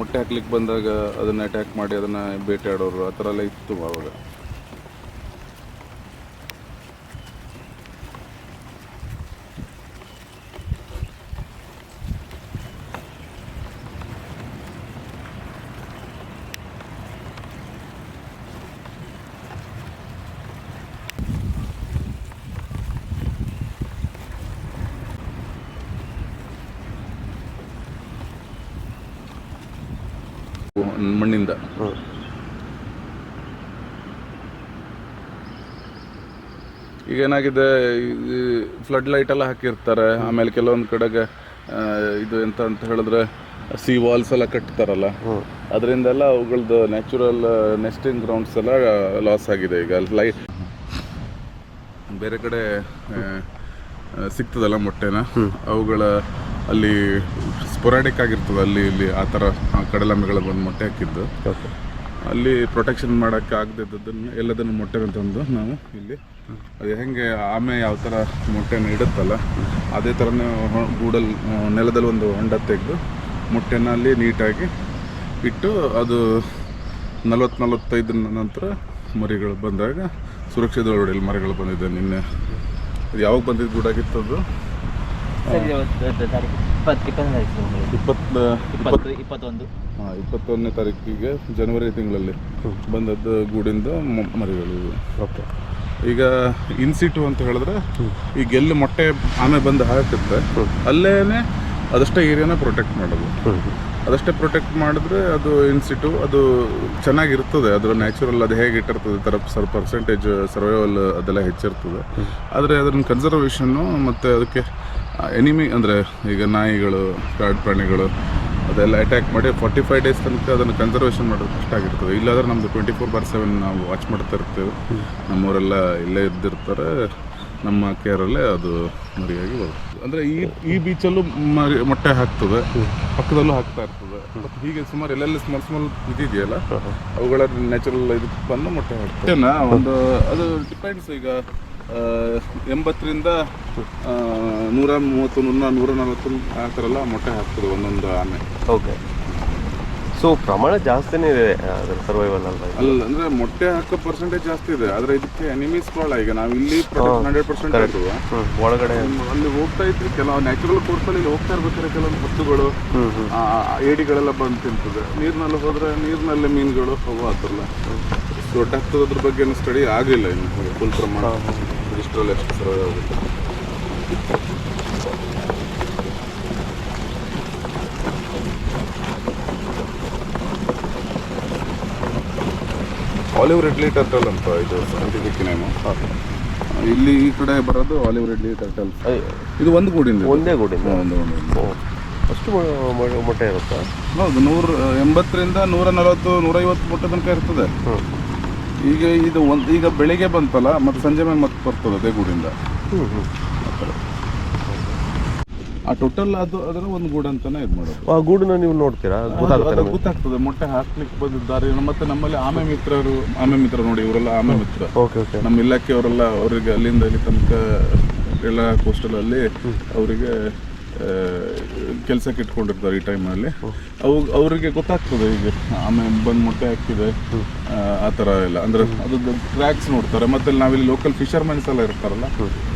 ಮೊಟ್ಟೆ ಹಾಕ್ಲಿಕ್ಕೆ ಬಂದಾಗ ಅದನ್ನು ಅಟ್ಯಾಕ್ ಮಾಡಿ ಅದನ್ನ ಬೇಟೆಯಾಡೋರು ಆ ಥರ ಎಲ್ಲ ಇತ್ತು ಅವಾಗ. ಮಣ್ಣಿಂದ. ಈಗ ಏನಾಗಿದೆ ಫ್ಲಡ್ ಲೈಟ್ ಎಲ್ಲ ಹಾಕಿರ್ತಾರೆ. ಆಮೇಲೆ ಕೆಲವೊಂದು ಕಡೆಗೆ ಇದು ಎಂತ ಅಂತ ಹೇಳಿದ್ರೆ ಸಿ ವಾಲ್ಸ್ ಎಲ್ಲ ಕಟ್ತಾರಲ್ಲ. ಅದರಿಂದ ಅದರಿಂದೆಲ್ಲ ಅವುಗಳದ್ದು ನ್ಯಾಚುರಲ್ ನೆಸ್ಟಿಂಗ್ ಗ್ರೌಂಡ್ಸ್ ಎಲ್ಲ ಲಾಸ್ ಆಗಿದೆ ಈಗ. ಲೈಟ್ ಬೇರೆ ಕಡೆ ಸಿಗ್ತದಲ್ಲ ಮೊಟ್ಟೆನ? ಅವುಗಳ ಅಲ್ಲಿ ಸ್ಪೊರಾಡಿಕ್ ಆಗಿರ್ತದೆ. ಅಲ್ಲಿ ಇಲ್ಲಿ ಆ ಥರ ಕಡಲಂಬೆಗಳ ಬಂದು ಮೊಟ್ಟೆ ಹಾಕಿದ್ದು. ಅಲ್ಲಿ ಪ್ರೊಟೆಕ್ಷನ್ ಮಾಡೋಕ್ಕೆ ಆಗದಿದ್ದದನ್ನು ಎಲ್ಲದನ್ನು ಮೊಟ್ಟೆನ ತಂದು ನಾವು ಇಲ್ಲಿ ಅದು ಹೆಂಗೆ ಆಮೆ ಯಾವ ಥರ ಮೊಟ್ಟೆನ ಇಡುತ್ತಲ್ಲ ಅದೇ ಥರನೇ ಗೂಡಲ್ಲಿ ನೆಲದಲ್ಲಿ ಒಂದು ಹೊಂಡ ತೆಗೆದು ಮೊಟ್ಟೆನ ಅಲ್ಲಿ ನೀಟಾಗಿ ಇಟ್ಟು ಅದು ನಲವತ್ತು ನಲವತ್ತೈದು ನಂತರ ಮರಿಗಳು ಬಂದಾಗ ಸುರಕ್ಷಿತ ಒಳಗಡೆ ಮರಿಗಳು ಬಂದಿದೆ. ನಿನ್ನೆ ಅದು ಯಾವಾಗ ಬಂದಿದ್ದು ಗೂಡಾಗಿತ್ತದು ಸರಿ ಇವತ್ತು ತಾರೀಕು. ಇಪ್ಪತ್ತು ಇಪ್ಪತ್ತನೇ ತಾರೀಕು ನಿಮಗೆ. ಇಪ್ಪತ್ತು ಇಪ್ಪತ್ತು ಇಪ್ಪತ್ತೊಂದು. ಹಾಂ ಇಪ್ಪತ್ತೊಂದನೇ ತಾರೀಕಿಗೆ ಜನವರಿ ತಿಂಗಳಲ್ಲಿ ಬಂದದ್ದು ಗೂಡಿಂದ ಮರಿಗಳು. ಓಕೆ. ಈಗ ಇನ್ಸಿಟು ಅಂತ ಹೇಳಿದ್ರೆ ಈಗ ಎಲ್ಲಿ ಮೊಟ್ಟೆ ಆಮೆ ಬಂದು ಹಾಕುತ್ತೆ ಅಲ್ಲೇನೆ ಅದಷ್ಟೇ ಏರಿಯಾನ ಪ್ರೊಟೆಕ್ಟ್ ಮಾಡೋದು. ಅದಷ್ಟೇ ಪ್ರೊಟೆಕ್ಟ್ ಮಾಡಿದ್ರೆ ಅದು ಇನ್ಸಿಟು ಅದು ಚೆನ್ನಾಗಿರ್ತದೆ ಅದರ ನ್ಯಾಚುರಲ್ ಅದು ಹೇಗೆ ಇಟ್ಟಿರ್ತದೆ ಥರ ಸರ್ ಪರ್ಸೆಂಟೇಜ್ ಸರ್ವೈವಲ್ ಅದೆಲ್ಲ ಹೆಚ್ಚಿರ್ತದೆ. ಆದರೆ ಅದನ್ನ ಕನ್ಸರ್ವೇಷನ್ನು ಮತ್ತು ಅದಕ್ಕೆ ಎನಿಮಿ ಅಂದರೆ ಈಗ ನಾಯಿಗಳು ಕಾಡು ಪ್ರಾಣಿಗಳು, ಅದೆಲ್ಲ ಅಟ್ಯಾಕ್ ಮಾಡಿ ಫಾರ್ಟಿ ಫೈವ್ ಡೇಸ್ ತನಕ ಅದನ್ನು ಕನ್ಸರ್ವೇಷನ್ ಮಾಡೋದು ಕಷ್ಟ ಆಗಿರ್ತದೆ. ಇಲ್ಲಾಂದ್ರೆ ನಮ್ಮದು ಟ್ವೆಂಟಿ ಫೋರ್ ಬಾರ್ ಸೆವೆನ್ ನಾವು ವಾಚ್ ಮಾಡ್ತಾ ಇರ್ತೇವೆ. ನಮ್ಮವರೆಲ್ಲ ಇಲ್ಲೇ ಇದ್ದಿರ್ತಾರೆ. ನಮ್ಮ ಕೇರಲ್ಲೇ ಅದು ಮರಿಯಾಗಿ ಬರುತ್ತೆ ಅಂದರೆ ಈ ಈ ಬೀಚಲ್ಲೂ ಮರಿ, ಮೊಟ್ಟೆ ಹಾಕ್ತದೆ. ಪಕ್ಕದಲ್ಲೂ ಹಾಕ್ತಾ ಇರ್ತದೆ. ಹೀಗೆ ಸುಮಾರು ಎಲ್ಲೆಲ್ಲಿ ಸ್ಮಾಲ್ ಸ್ಮಾಲ್ ಇದೆಯಲ್ಲ, ಅವುಗಳ ನ್ಯಾಚುರಲ್ ಇದಕ್ಕೆ ಬಂದು ಮೊಟ್ಟೆ ಹಾಕ್ತೇನೆ ಒಂದು, ಅದು ಡಿಪೆಂಡ್ಸ್ ಈಗ. ಎಂಬತ್ತರಿಂದ ನೂರ ಮೂವತ್ತು ನೂರ ನೂರ ನಲವತ್ತು ಆ ಥರ ಎಲ್ಲ ಮೊಟ್ಟೆ ಹಾಕ್ತದೆ ಒಂದೊಂದು ಆಮೆ ಓಕೆ. ಸೊ ಪ್ರಮಾಣ ಜಾಸ್ತಿನೇ ಇದೆ ಅದರ ಸರ್ವೈವಲ್ ಅಲ್ಲ ಅಲ್ಲ ಅಂದ್ರೆ ಮೊಟ್ಟೆ ಹಾಕೋ ಪರ್ಸೆಂಟೇಜ್ ಜಾಸ್ತಿ ಇದೆ ಆದ್ರೆ ಇದಕ್ಕೆ ಎನಿಮೀಸ್ ಭಾಳ ಈಗ ನಾವು ಇಲ್ಲಿ ಹಂಡ್ರೆಡ್ ಪರ್ಸೆಂಟ್ ಹ್ಮ್ ಒಳಗಡೆ. ಅಲ್ಲಿ ಹೋಗ್ತಾ ಇದ್ರೆ ಕೆಲವು ನ್ಯಾಚುರಲ್ ಕೋರ್ಸಲ್ಲಿ ಇಲ್ಲಿ ಹೋಗ್ತಾ ಇರ್ಬೇಕಾದ್ರೆ ಕೆಲವೊಂದು ಹತ್ತುಗಳು ಏಡಿಗಳೆಲ್ಲ ಬಂದು ತಿಂತದೆ. ನೀರಿನಲ್ಲಿ ಹೋದ್ರೆ ನೀರಿನಲ್ಲಿ ಮೀನುಗಳು ಹೋಗೋ ಹತ್ತಿರಲ್ಲ ದೊಡ್ಡ ಹತ್ತೋದ್ರ ಅದ್ರ ಬಗ್ಗೆ ಸ್ಟಡಿ ಆಗಲಿಲ್ಲ ಇನ್ನು ಫುಲ್ ಪ್ರಮಾಣ. ಇಷ್ಟರಲ್ಲಿ ಲಕ್ಷ ಸರ ಆಗುತ್ತೆ. ಆಲಿವ್ ರೆಡ್ಲಿ ಟರ್ಟಲ್ ಅಂತ ಇದು ಸೈಂಟಿಫಿಕ್ ನೇಮು ಇಲ್ಲಿ ಈ ಕಡೆ ಬರೋದು ಆಲಿವ್ ರೆಡ್ಲಿ ಟರ್ಟಲ್ ಇದು ಒಂದು ಗೂಡಿಂದ ಒಂದೇ ಗೂಡಿಂದ? ಒಂದು ಅಷ್ಟು ಮೊಟ್ಟೆ ಇರುತ್ತಾ? ಹೌದು ನೂರ ಎಂಬತ್ತರಿಂದ ನೂರ ನಲವತ್ತು ನೂರೈವತ್ತು ಮೊಟ್ಟೆ ತನಕ ಇರ್ತದೆ. ಈಗ ಇದು ಒಂದು ಈಗ ಬೆಳಿಗ್ಗೆ ಬಂತಲ್ಲ ಮತ್ತು ಸಂಜೆ ಮೇಲೆ ಮತ್ತೆ ಬರ್ತದೆ ಅದೇ ಗೂಡಿಂದ ಆ ಥರ. ಆ ಟೋಟಲ್ ಅದು ಅದರ ಒಂದು ಗೂಡು ಅಂತಾನೆ ಇದು ಮಾಡೋದು. ಆ ಗೂಡನ್ನ ನೀವು ನೋಡ್ತೀರಾ? ಗೊತ್ತಾಗುತ್ತೆ ಅದು ನಿಮಗೆ. ಗೊತ್ತಾಗ್ತದೆ ಮೊಟ್ಟೆ ಹಾಕ್ಲಿಕ್ಕೆ ಬಂದಿದ್ದಾರೆ. ಮತ್ತೆ ನಮ್ಮಲ್ಲಿ ಆಮೆ ಮಿತ್ರರು ಆಮೆ ಮಿತ್ರ ನೋಡಿ ಇವರೆಲ್ಲ ಆಮೆ ಮಿತ್ರ. Okay okay. ನಮ್ಮ ಇಲಾಖೆಯವರೆಲ್ಲ ಅವರಿಗೆ ಅಲ್ಲಿಂದ ಇಲ್ಲಿ ತನಕ ಎಲ್ಲ ಕೋಸ್ಟಲಲ್ಲಿ ಅವರಿಗೆ ಕೆಲಸಕ್ಕೆ ಇಟ್ಕೊಂಡಿರ್ತಾರೆ ಈ ಟೈಮಲ್ಲಿ ಅವು ಅವರಿಗೆ ಗೊತ್ತಾಗ್ತದೆ ಈಗ ಆಮೇಲೆ ಬಂದು ಮೊಟ್ಟೆ ಹಾಕಿದೆ ಆ, ಥರ ಎಲ್ಲ. ಅಂದರೆ ಅದು ಟ್ರ್ಯಾಕ್ಸ್ ನೋಡ್ತಾರೆ. ಮತ್ತೆ ನಾವಿಲ್ಲಿ ಲೋಕಲ್ ಫಿಶರ್ಮನ್ಸ್ ಎಲ್ಲ ಇರ್ತಾರಲ್ಲ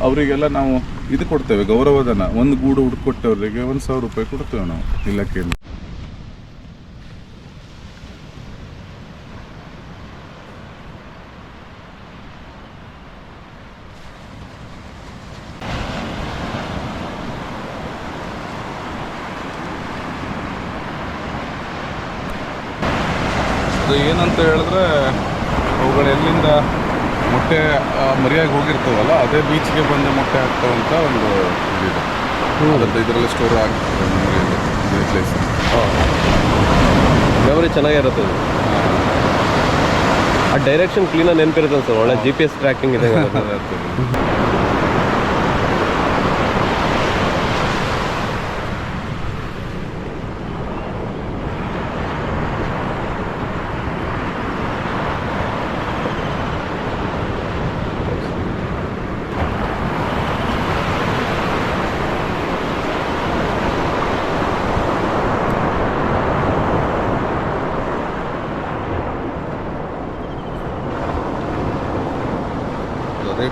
ಅವರಿಗೆಲ್ಲ ನಾವು ಇದು ಕೊಡ್ತೇವೆ ಗೌರವಧನ. ಒಂದು ಗೂಡು ಹುಡ್ಕೊಟ್ಟವರಿಗೆ ಒಂದು ಸಾವಿರ ರೂಪಾಯಿ ಕೊಡ್ತೇವೆ ನಾವು. ಇಲಾಖೆಯಿಂದ. ಅದು ಏನಂತ ಹೇಳಿದ್ರೆ ಅವುಗಳು ಎಲ್ಲಿಂದ ಮೊಟ್ಟೆ ಮರಿಯಾಗಿ ಹೋಗಿರ್ತಾವಲ್ಲ ಅದೇ ಬೀಚ್ಗೆ ಬಂದು ಮೊಟ್ಟೆ ಹಾಕ್ತಾವಂತ ಒಂದು ಇದಿದೆ. ಅದರದ್ದು ಇದರಲ್ಲಿ ಸ್ಟೋರ್ ಆಗ್ತದೆ ಮರಿಯಲ್ಲಿ ಪ್ಲೇಸ್ ಮೆಮೊರಿ ಚೆನ್ನಾಗಿರುತ್ತೆ ಇದು. ಆ ಡೈರೆಕ್ಷನ್ ಕ್ಲೀನಾಗಿ ನೆನಪಿರುತ್ತೆ ಸರ್ ಒಳ್ಳೆ ಜಿ ಪಿ ಎಸ್ ಟ್ರ್ಯಾಕಿಂಗ್ ಇದೆ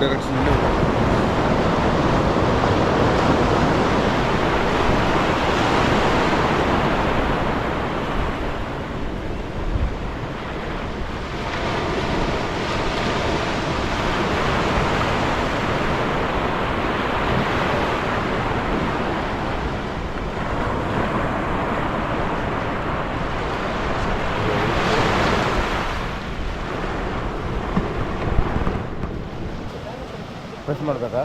내가 지금 ಮಾಡ್ಬೇಕಾ?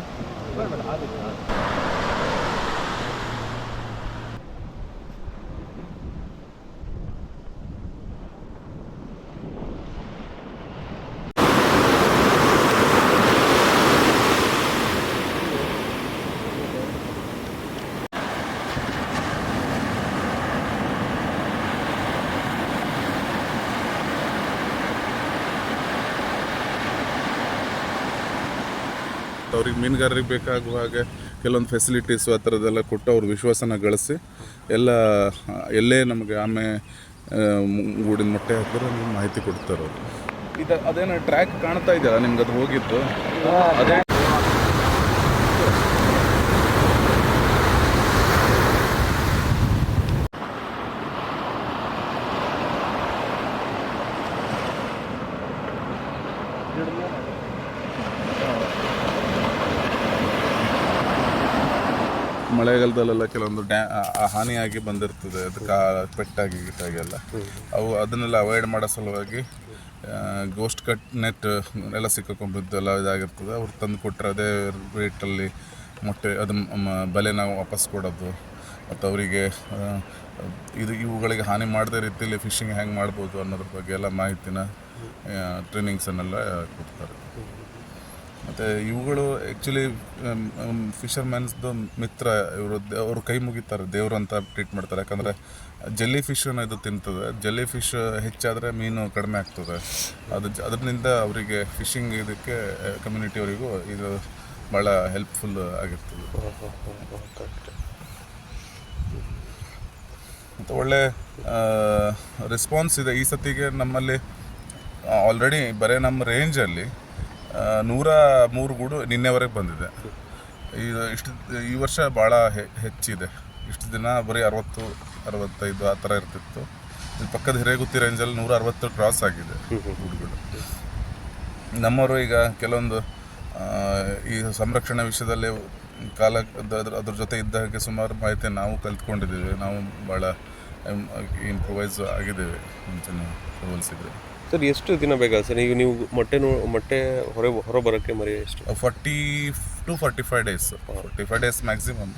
ಅವ್ರಿಗೆ ಮೀನುಗಾರರಿಗೆ ಹಾಗೆ ಕೆಲವೊಂದು ಫೆಸಿಲಿಟೀಸು ಆ ಥರದ್ದೆಲ್ಲ ಕೊಟ್ಟು ಅವ್ರ ವಿಶ್ವಾಸನ ಗಳಿಸಿ ಎಲ್ಲ, ಎಲ್ಲೇ ನಮಗೆ ಆಮೆ ಗೂಡಿನ ಮೊಟ್ಟೆ ಹಾಕಿದ್ರೆ ನಿಮ್ಗೆ ಮಾಹಿತಿ ಕೊಡ್ತಾರೆ ಇದು ಅದೇನೋ ಟ್ರ್ಯಾಕ್ ಕಾಣ್ತಾ ಇದೆಯಲ್ಲ ನಿಮ್ಗೆ ಅದು ಹೋಗಿತ್ತು ಅದೇ ಮಳೆಗಾಲದಲ್ಲೆಲ್ಲ ಕೆಲವೊಂದು ಡ್ಯಾ ಹಾನಿಯಾಗಿ ಬಂದಿರ್ತದೆ. ಅದಕ್ಕೆ ಪೆಟ್ಟಾಗಿ ಗಿಟ್ಟಾಗಿ ಎಲ್ಲ. ಅವು ಅದನ್ನೆಲ್ಲ ಅವಾಯ್ಡ್ ಮಾಡೋ ಸಲುವಾಗಿ ಗೋಸ್ಟ್ ಕಟ್ ನೆಟ್ ಎಲ್ಲ ಸಿಕ್ಕೊಂಡಿದ್ದು ಎಲ್ಲ ಇದಾಗಿರ್ತದೆ. ಅವ್ರು ತಂದು ಕೊಟ್ಟರೆ ಅದೇ ರೇಟಲ್ಲಿ ಮೊಟ್ಟೆ ಅದು ಬಲೆ ನಾವು ವಾಪಸ್ ಕೊಡೋದು. ಮತ್ತು ಅವರಿಗೆ ಇದು ಇವುಗಳಿಗೆ ಹಾನಿ ಮಾಡದೇ ರೀತಿಯಲ್ಲಿ ಫಿಶಿಂಗ್ ಹೆಂಗೆ ಮಾಡ್ಬೋದು ಅನ್ನೋದ್ರ ಬಗ್ಗೆ ಎಲ್ಲ ಮಾಹಿತಿನ ಟ್ರೈನಿಂಗ್ಸನ್ನೆಲ್ಲ ಕೊಡ್ತಾರೆ. ಮತ್ತು ಇವುಗಳು ಆ್ಯಕ್ಚುಲಿ ಫಿಶರ್ಮ್ಯಾನ್ಸ್ದು ಮಿತ್ರ ಇವರು, ಅವರು ಕೈ ಮುಗಿತಾರೆ, ದೇವ್ರು ಅಂತ ಟ್ರೀಟ್ ಮಾಡ್ತಾರೆ. ಯಾಕಂದರೆ ಜೆಲ್ಲಿ ಫಿಶನ್ನು ಇದು ತಿಂತದೆ. ಜೆಲ್ಲಿ ಫಿಶ್ ಹೆಚ್ಚಾದರೆ ಮೀನು ಕಡಿಮೆ ಆಗ್ತದೆ. ಅದು ಅದರಿಂದ ಅವರಿಗೆ ಫಿಶಿಂಗ್ ಇದಕ್ಕೆ ಕಮ್ಯುನಿಟಿಯವರಿಗೂ ಇದು ಭಾಳ ಹೆಲ್ಪ್ಫುಲ್ ಆಗಿರ್ತದೆ. ಮತ್ತು ಒಳ್ಳೆ ರೆಸ್ಪಾನ್ಸ್ ಇದೆ. ಈ ಸತಿಗೆ ನಮ್ಮಲ್ಲಿ ಆಲ್ರೆಡಿ ಬರೀ ನಮ್ಮ ರೇಂಜಲ್ಲಿ ನೂರ ಮೂರು ಗೂಡು ನಿನ್ನೆವರೆಗೆ ಬಂದಿದೆ. ಇದು ಇಷ್ಟು, ಈ ವರ್ಷ ಭಾಳ ಹೆಚ್ಚಿದೆ. ಇಷ್ಟು ದಿನ ಬರೀ ಅರವತ್ತು, ಅರವತ್ತೈದು ಆ ಥರ ಇರ್ತಿತ್ತು. ಇಲ್ಲಿ ಪಕ್ಕದ ಹಿರೇಗುತ್ತಿ ರೇಂಜಲ್ಲಿ ನೂರ ಅರವತ್ತು ಕ್ರಾಸ್ ಆಗಿದೆ ಗೂಡುಗಳು. ನಮ್ಮವರು ಈಗ ಕೆಲವೊಂದು ಈ ಸಂರಕ್ಷಣೆ ವಿಷಯದಲ್ಲಿ ಕಾಲ, ಅದ್ರ ಜೊತೆ ಇದ್ದ ಹಾಗೆ ಸುಮಾರು ಮಾಹಿತಿ ನಾವು ಕಲ್ತ್ಕೊಂಡಿದ್ದೀವಿ. ನಾವು ಭಾಳ ಇಂಪ್ರೂವೈಸ್ ಆಗಿದ್ದೇವೆ. ಮುಂಚೆ ಹೋಲಿಸಿದ್ರೆ ಸರ್ ಎಷ್ಟು ದಿನ ಬೇಕಾಗುತ್ತೆ ಸರ್? ಈಗ ನೀವು ಮೊಟ್ಟೆ ನೋ ಮೊಟ್ಟೆ ಹೊರ ಹೊರ ಬರೋಕ್ಕೆ ಮರಿ ಎಷ್ಟು? Forty two forty five days forty five days maximum.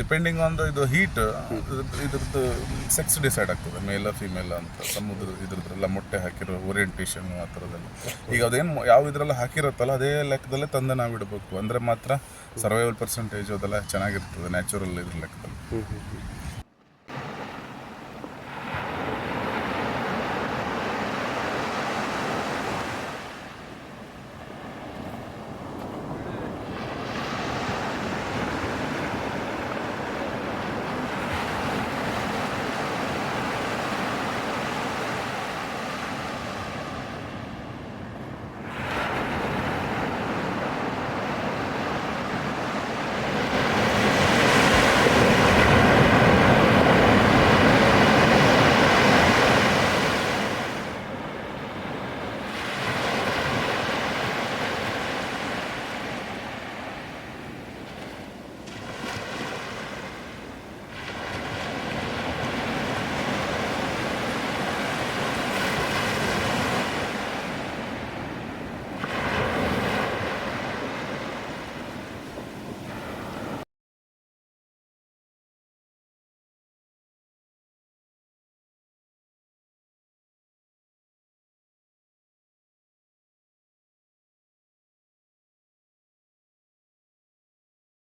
Depending on the ಇದು ಹೀಟ್ ಇದ್ರದ್ದು ಸೆಕ್ಸ್ ಡಿಸೈಡ್ ಆಗ್ತದೆ ಮೇಲ ಫಿಮೇಲ ಅಂತ. ಸಮುದ್ರ ಇದ್ರದ್ದೆಲ್ಲ ಮೊಟ್ಟೆ ಹಾಕಿರೋ ಓರಿಯೆಂಟೇಷನ್ ಆ ಥರದ್ದೆಲ್ಲ. ಈಗ ಅದೇನು ಯಾವ ಇದರೆಲ್ಲ ಹಾಕಿರುತ್ತಲ್ಲ ಅದೇ ಲೆಕ್ಕದಲ್ಲೇ ತಂದೆ ನಾವು ಇಡಬೇಕು. ಅಂದರೆ ಮಾತ್ರ ಸರ್ವೈವಲ್ ಪರ್ಸೆಂಟೇಜ್ ಅದೆಲ್ಲ ಚೆನ್ನಾಗಿರ್ತದೆ ನ್ಯಾಚುರಲ್ ಇದ್ರ ಲೆಕ್ಕದಲ್ಲಿ.